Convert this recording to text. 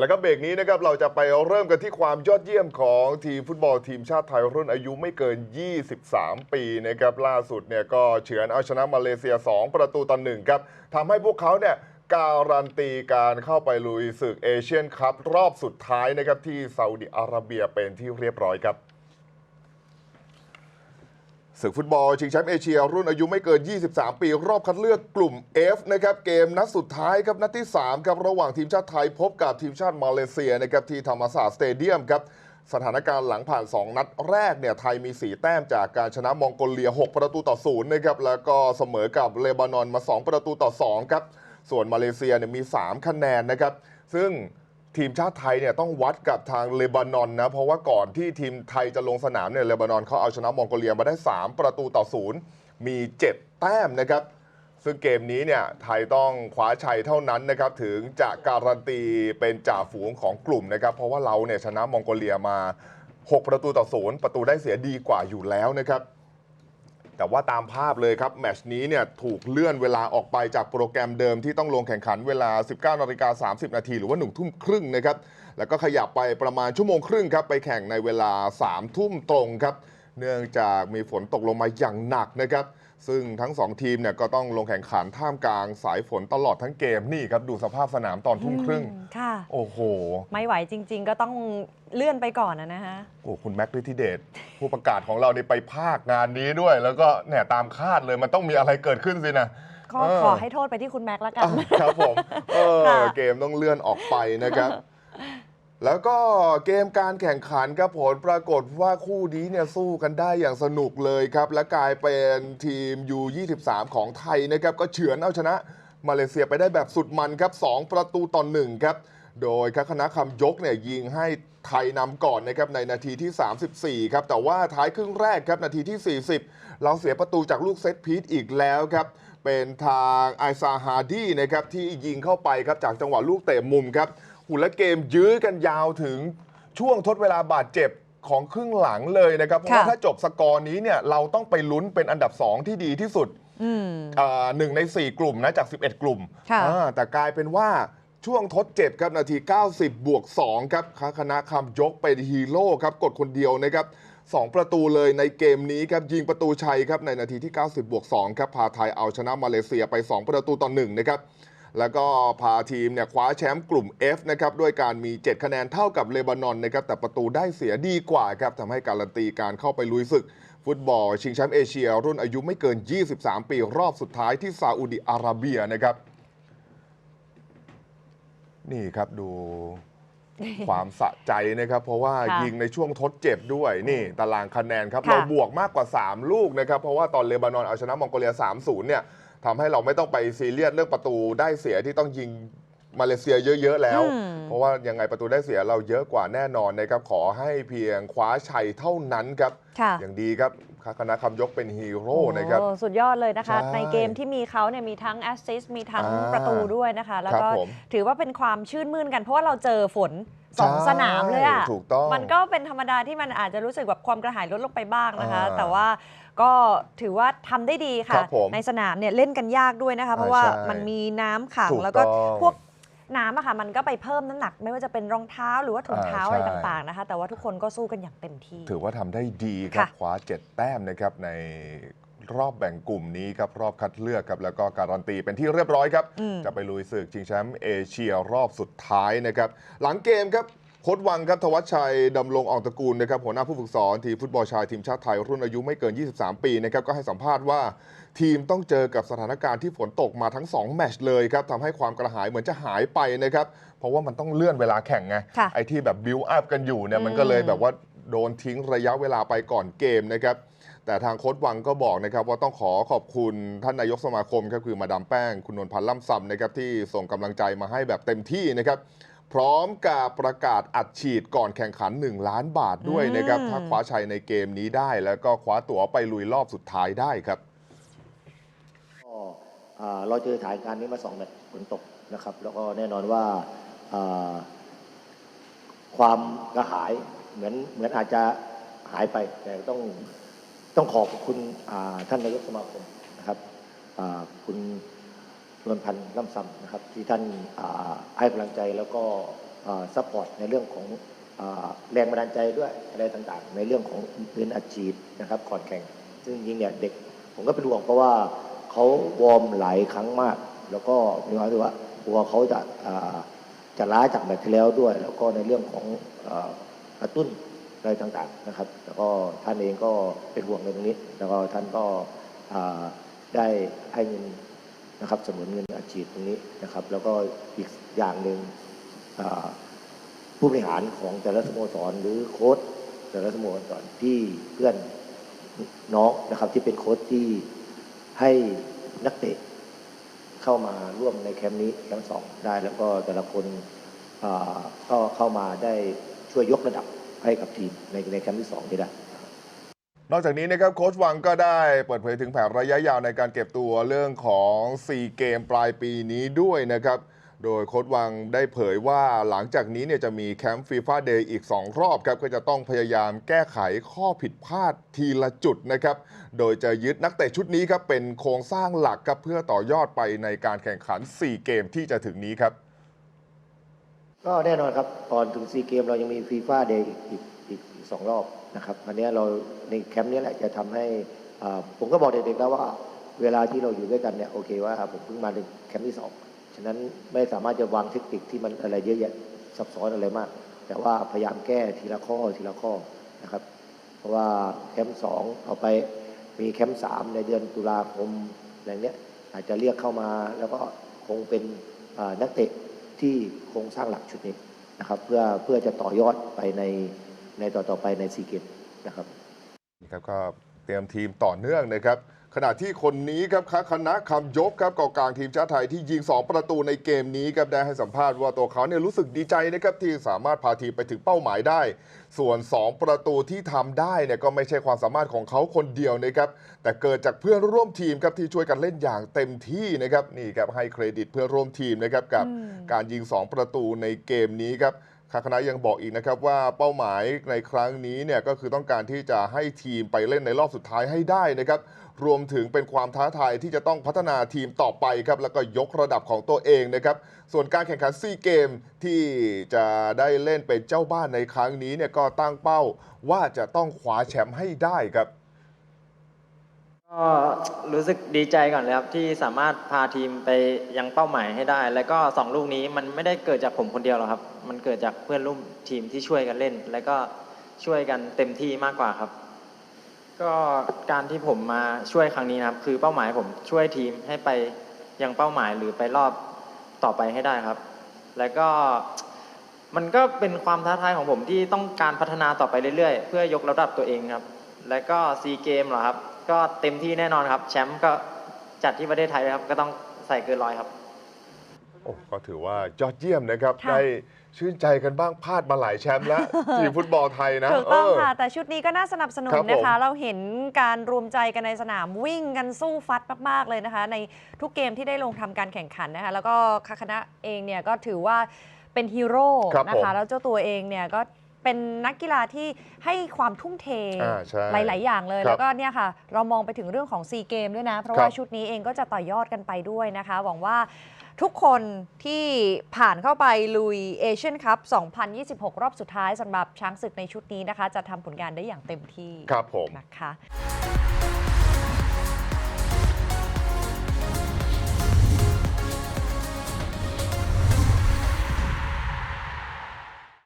แล้วก็เบรกนี้นะครับเราจะไปเริ่มกันที่ความยอดเยี่ยมของทีมฟุตบอลทีมชาติไทยรุ่นอายุไม่เกิน 23 ปีนะครับล่าสุดเนี่ยก็เฉือนเอาชนะมาเลเซีย 2 ประตูต่อหนึ่งครับทำให้พวกเขาเนี่ยการันตีการเข้าไปลุยศึกเอเชียนคัพรอบสุดท้ายนะครับที่ซาอุดิอาระเบียเป็นที่เรียบร้อยครับ ศึกฟุตบอล ชิงแชมป์เอเชีย รุ่นอายุไม่เกิน 23 ปี รอบคัดเลือกกลุ่ม F นะครับเกมนัดสุดท้ายครับนัดที่3ครับระหว่างทีมชาติไทยพบกับทีมชาติมาเลเซียนะครับที่ธรรมศาสตร์สเตเดียมครับสถานการณ์หลังผ่าน 2 นัดแรกเนี่ยไทยมี 4 แต้มจากการชนะมองโกเลีย 6 ประตูต่อ0นะครับแล้วก็เสมอกับเลบานอนมา 2 ประตูต่อ2ครับส่วนมาเลเซียเนี่ยมี 3 คะแนนนะครับซึ่ง ทีมชาติไทยเนี่ยต้องวัดกับทางเลบานอนนะ เพราะว่าก่อนที่ทีมไทยจะลงสนามเนี่ยเลบานอนเขาเอาชนะมองโกเลียมาได้ 3 ประตูต่อศูนย์มี 7 แต้มนะครับ ซึ่งเกมนี้เนี่ยไทยต้องคว้าชัยเท่านั้นนะครับถึงจะการันตีเป็นจ่าฝูงของกลุ่มนะครับ เพราะว่าเราเนี่ยชนะมองโกเลียมา 6 ประตูต่อศูนย์ประตูได้เสียดีกว่าอยู่แล้วนะครับ แต่ว่าตามภาพเลยครับแมชนี้เนี่ยถูกเลื่อนเวลาออกไปจากโปรแกรมเดิมที่ต้องลงแข่งขันเวลา 19นาฬิกา30 นาทีหรือว่า1ทุ่มครึ่งนะครับ แล้วก็ขยับไปประมาณชั่วโมงครึ่งครับ ไปแข่งในเวลา 3 ทุ่มตรงครับ เนื่องจากมีฝนตกลงมาอย่างหนักนะครับ ซึ่งทั้ง2ทีมเนี่ยก็ต้องลงแข่งขันท่ามกลางสายฝนตลอดทั้งเกมนี่ครับดูสภาพสนามตอนทุ่มครึ่งอืมค่ะ โอ้โห ไม่ไหวจริง ๆ ก็ต้องเลื่อนไปก่อนนะนะฮะ โอ้คุณแม็กซ์ฤทธิเดชผู้ประกาศของเรานี่ไปภาคงานนี้ด้วย แล้วก็เนี่ยตามคาดเลยมันต้องมีอะไรเกิดขึ้นสินะ ก็เออ ขอให้โทษไปที่คุณแม็กซ์แล้วกัน อะครับผมเออค่ะ เกมต้องเลื่อนออกไปนะครับ แล้วก็เกมการแข่งขันครับผลปรากฏว่าคู่นี้เนี่ยสู้กันได้อย่างสนุกเลยครับ และกลายเป็นทีม U23 ของไทยนะครับ ก็เฉือนเอาชนะ มาเลเซียไปได้แบบสุดมันครับ 2 ประตูต่อ1ครับ โดยคคณะคำยกเนี่ยยิงให้ไทยนำก่อนนะครับในนาทีที่ 34 ครับ แต่ว่าท้ายครึ่งแรกครับนาทีที่ 40 เราเสียประตูจากลูกเซตพีทอีกแล้วครับเป็นทางไอซาฮาดีนะครับที่ยิงเข้าไปครับจากจังหวะลูกเตะมุมครับ หุ่นและเกมยื้อกันยาวถึงช่วงทดเวลาบาดเจ็บของครึ่งหลังเลยนะครับ เพราะว่าค่ะถ้าจบสกอร์นี้เนี่ยเราต้องไปลุ้นเป็นอันดับ 2 ที่ดีที่สุดอืมอ่าหนึ่งใน 4 กลุ่มนะจาก 11 กลุ่มค่ะอ่าแต่กลายเป็นว่าช่วงทดเจ็บครับนาที 90 บวก 2 ครับคณะคำยกเป็นฮีโร่ครับกดคนเดียวนะครับ2ประตูเลยในเกมนี้ครับยิงประตูชัยครับในนาทีที่ 90 บวก 2 ครับพาไทยเอาชนะมาเลเซียไป 2 ประตูต่อ1นะครับ แล้วก็พาทีมเนี่ยคว้าแชมป์กลุ่ม F นะครับด้วยการมี 7 คะแนนเท่ากับเลบานอนนะครับแต่ประตูได้เสียดีกว่าครับทำให้การันตีการเข้าไปลุยศึก ฟุตบอล ชิงแชมป์เอเชีย รุ่นอายุไม่เกิน 23 ปี รอบสุดท้ายที่ซาอุดิอาระเบียนะครับ นี่ครับดูความสะใจนะครับ เพราะว่าค่ะยิงในช่วงทดเจ็บด้วยนี่ตารางคะแนนครับค่ะเราบวกมากกว่า 3 ลูกนะครับ เพราะว่าตอนเลบานอนเอาชนะมองโกเลีย 3-0 เนี่ย ทำให้เราไม่ต้องไปซีเรียสเรื่องประตูได้เสียที่ต้องยิงมาเลเซียเยอะ ๆ แล้ว อืม เพราะว่ายังไงประตูได้เสียเราเยอะกว่าแน่นอนนะครับ ขอให้เพียงคว้าชัยเท่านั้นครับ ค่ะอย่างดีครับคณะคำยกเป็นฮีโร่นะครับ โอ้สุดยอดเลยนะคะ ใช่ในเกมที่มีเขาเนี่ยมีทั้งแอสซิสต์มีทั้งอ่าประตูด้วยนะคะ แล้วก็ครับผม ถือว่าเป็นความชื่นมื่นกัน เพราะว่าเราเจอฝนสองใช่สนามเลยอะ ถูกต้อง มันก็เป็นธรรมดาที่มันอาจจะรู้สึกแบบความกระหายลดลงไปบ้างนะคะ อ่าแต่ว่า ก็ถือว่าทำได้ดีครัค่ะบผมในสนามเนี่ยเล่นกันยากด้วยนะคะ เพราะว่าใช่มันมีน้ำขังถูกแล้วก็ต้องพวกน้ำอะค่ะมันก็ไปเพิ่มน้ำหนัก ไม่ว่าจะเป็นรองเท้าหรือว่าถุงอ่าเท้าอะไรใช่ ต่างๆนะคะ แต่ว่าทุกคนก็สู้กันอย่างเต็มที่ ถือว่าทำได้ดีครับค่ะคว้า 7 แต้มนะครับในรอบแบ่งกลุ่มนี้ครับรอบคัดเลือกครับแล้วก็การันตีเป็นที่เรียบร้อยครับ อืม จะไปลุยศึกชิงแชมป์เอเชียรอบสุดท้ายนะครับ หลังเกมครับ โค้ชวังครับทวัชชัยดำรงอองตระกูลนะครับหัวหน้าผู้ฝึกสอนทีมฟุตบอลชายทีมชาติไทยรุ่นอายุไม่เกิน 23 ปีนะครับก็ให้สัมภาษณ์ว่า ทีมต้องเจอกับสถานการณ์ที่ฝนตกมาทั้ง 2 แมตช์เลยครับทำให้ความกระหายเหมือนจะหายไปนะครับเพราะว่ามันต้องเลื่อนเวลาแข่งไงค่ะไอ้ที่แบบบิวอัพกันอยู่เนี่ยมันก็เลยแบบว่าโดนทิ้งระยะเวลาไปก่อนเกมนะครับแต่ทางโค้ชวังก็บอกนะครับว่าต้องขอขอบคุณท่านนายกสมาคมครับคือมาดามแป้งคุณนวลพันธ์ล่ำซำนะครับที่ส่งกำลังใจมาให้แบบเต็มที่นะครับ พร้อมกับประกาศอัดฉีดก่อนแข่งขัน 1 ล้านบาทด้วยนะครับอืมถ้าคว้าชัยในเกมนี้ได้ แล้วก็คว้าตั๋วไปลุยรอบสุดท้ายได้ครับก็อ่าเราเจอสถานการณ์นี้มาสองแมตช์ฝนตกนะครับ แล้วก็แน่นอนว่าอ่าความกระหายเหมือนเหมือนอาจจะหายไป แต่ต้องต้องขอบคุณอ่าท่านนายกสมาคมนะครับอ่าคุณ นวลพันธ์ล่ำซำนะครับที่ท่านให้กำลังใจแล้วก็ซัพพอร์ตในเรื่องของอแรงบันดาลใจด้วยอะไรต่างๆ ในเรื่องของพื้นอัดฉีดนะครับก่อนแข่ง ซึ่งจริงเนี่ยเด็กผมก็เป็นห่วงเพราะว่าเขาวอร์มหลายครั้งมาก แล้วก็มีความรู้สึกว่ากลัวเขาจะจะล้าจากแบบที่แล้วด้วย แล้วก็ในเรื่องของกระตุ้นอะไรต่างๆนะครับ แล้วก็ท่านเองก็เป็นห่วงในตรงนี้ แล้วก็ท่านก็ได้ให้เงิน นะครับสมุนเงินอัดฉีดตรงนี้นะครับ แล้วก็อีกอย่างหนึ่งผู้บริหารของแต่ละสโมสรหรือโค้ชแต่ละสโมสรที่เพื่อนน้องนะครับที่เป็นโค้ชที่ให้นักเตะเข้ามาร่วมในแคมป์นี้แคมป์สองได้แล้วก็แต่ละคนก็เข้ามาได้ช่วยยกระดับให้กับทีมในในแคมป์ที่สองนี้ได้ นอกจากนี้นะครับโค้ชวังก็ได้เปิดเผยถึงแผนระยะยาวในการเก็บตัวเรื่องของ 4 เกมปลายปีนี้ด้วยนะครับ โดยโค้ชวังได้เผยว่าหลังจากนี้เนี่ยจะมีแคมป์ฟีฟ่าเดย์อีก 2 รอบครับ ก็จะต้องพยายามแก้ไขข้อผิดพลาดทีละจุดนะครับ โดยจะยึดนักเตะชุดนี้ครับเป็นโครงสร้างหลักครับเพื่อต่อยอดไปในการแข่งขัน 4 เกมที่จะถึงนี้ครับ ก็แน่นอนครับก่อนถึงซีเกมเรายังมีฟีฟ่าเดย์อีกอีกอีกอีกสองรอบ นะครับอันนี้เราในแคมป์นี้แหละจะทำให้ผมก็บอกเด็กๆแล้วว่า เวลาที่เราอยู่ด้วยกันเนี่ยโอเคว่าผมเพิ่งมาถึงแคมป์ที่สองฉะนั้นไม่สามารถจะวางเทคนิคที่มันอะไรเยอะแยะซับซ้อนอะไรมาก แต่ว่าพยายามแก้ทีละข้อทีละข้อนะครับ เพราะว่าแคมป์สองเอาไปมีแคมป์สามในเดือนตุลาคมอะไรเนี้ยอาจจะเรียกเข้ามาแล้วก็คงเป็นนักเตะที่โครงสร้างหลักชุดนี้นะครับ เพื่อเพื่อจะต่อยอดไปใน ในต่อต่อไปในซีเกมนะครับนี่ครับก็เตรียมทีมต่อเนื่องนะครับ ขณะที่คนนี้ครับคคณะคำยกครับกองกลางทีมชาติไทยที่ยิง 2 ประตูในเกมนี้ครับได้ให้สัมภาษณ์ว่าตัวเขาเนี่ยรู้สึกดีใจนะครับที่สามารถพาทีมไปถึงเป้าหมายได้ ส่วน 2 ประตูที่ทำได้เนี่ยก็ไม่ใช่ความสามารถของเขาคนเดียวนะครับแต่เกิดจากเพื่อนร่วมทีมครับที่ช่วยกันเล่นอย่างเต็มที่นะครับนี่ครับให้เครดิตเพื่อนร่วมทีมนะครับกับอืมการยิง 2 ประตูในเกมนี้ครับ คาคณะยังบอกอีกนะครับว่าเป้าหมายในครั้งนี้เนี่ยก็คือต้องการที่จะให้ทีมไปเล่นในรอบสุดท้ายให้ได้นะครับรวมถึงเป็นความท้าทายที่จะต้องพัฒนาทีมต่อไปครับแล้วก็ยกระดับของตัวเองนะครับส่วนการแข่งขันซีเกมที่จะได้เล่นเป็นเจ้าบ้านในครั้งนี้เนี่ยก็ตั้งเป้าว่าจะต้องคว้าแชมป์ให้ได้ครับ ก็รู้สึกดีใจก่อนเลยครับที่สามารถพาทีมไปยังเป้าหมายให้ได้ แล้วก็สองลูกนี้มันไม่ได้เกิดจากผมคนเดียวหรอกครับ มันเกิดจากเพื่อนร่วมทีมที่ช่วยกันเล่น แล้วก็ช่วยกันเต็มที่มากกว่าครับ ก็การที่ผมมาช่วยครั้งนี้นะครับ คือเป้าหมายผมช่วยทีมให้ไปยังเป้าหมายหรือไปรอบต่อไปให้ได้ครับ แล้วก็มันก็เป็นความท้าทายของผมที่ต้องการพัฒนาต่อไปเรื่อยๆ เพื่อยกระดับตัวเองครับ แล้วก็ซีเกมเหรอครับ ก็เต็มที่แน่นอนครับ แชมป์ก็จัดที่ประเทศไทยนะครับ ก็ต้องใส่เกินร้อยครับ โอ้ก็ถือว่ายอดเยี่ยมนะครับ ค่ะ ได้ชื่นใจกันบ้างพลาดมาหลายแชมป์แล้วทีมฟุตบอลไทยนะ ถูกต้องเค่ะ แต่ชุดนี้ก็น่าสนับสนุนครับผม นะคะ เราเห็นการรวมใจกันในสนามวิ่งกันสู้ฟัดมาก ๆ เลยนะคะ ในทุกเกมที่ได้ลงทำการแข่งขันนะคะ แล้วก็คาคณะเองเนี่ยก็ถือว่าเป็นฮีโร่ครับนะผม คะ แล้วเจ้าตัวเองเนี่ยก็ เป็นนักกีฬาที่ให้ความทุ่มเทอ่าใช่หลาย ๆ อย่างเลย ครับแล้วก็เนี่ยค่ะ เรามองไปถึงเรื่องของซีเกมด้วยนะ เพราะครัว่าบชุดนี้เองก็จะต่อยอดกันไปด้วยนะคะ หวังว่าทุกคนที่ผ่านเข้าไปลุยเอเชียนคัพ 2026 รอบสุดท้ายสำหรับช้างศึกในชุดนี้นะคะ จะทำผลงานได้อย่างเต็มที่ครับผม นะคะ